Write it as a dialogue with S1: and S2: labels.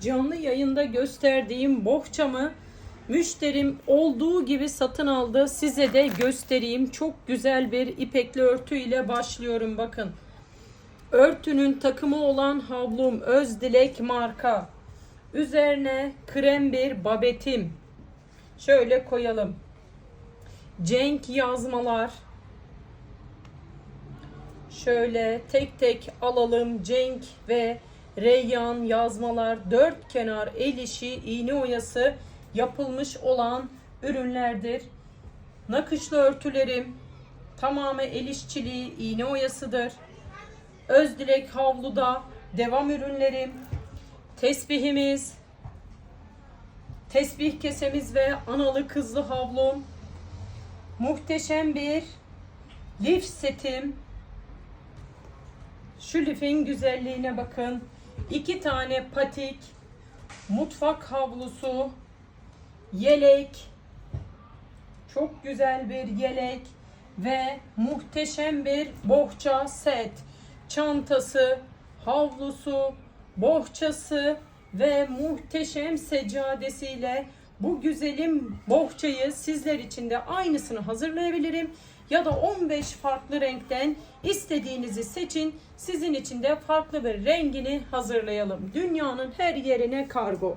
S1: canlı yayında gösterdiğim bohçamı müşterim olduğu gibi satın aldı. Size de göstereyim. Çok güzel bir ipekli örtü ile başlıyorum bakın. Örtünün takımı olan havlum Özdilek marka. Üzerine krem bir babetim. Şöyle koyalım. Cenk yazmalar. Şöyle tek tek alalım. Cenk ve Reyyan yazmalar dört kenar el işi iğne oyası yapılmış olan ürünlerdir. Nakışlı örtülerim tamamı el işçiliği iğne oyasıdır. Özdilek havluda devam ürünlerim. Tesbihimiz, tesbih kesemiz ve analı kızlı havlum. Muhteşem bir lif setim. Şu lifin güzelliğine bakın. İki tane patik, mutfak havlusu, yelek, çok güzel bir yelek ve muhteşem bir bohça set. Çantası, havlusu, bohçası ve muhteşem seccadesiyle bu güzelim bohçayı sizler için de aynısını hazırlayabilirim. Ya da 15 farklı renkten istediğinizi seçin. Sizin için de farklı bir rengini hazırlayalım. Dünyanın her yerine kargo.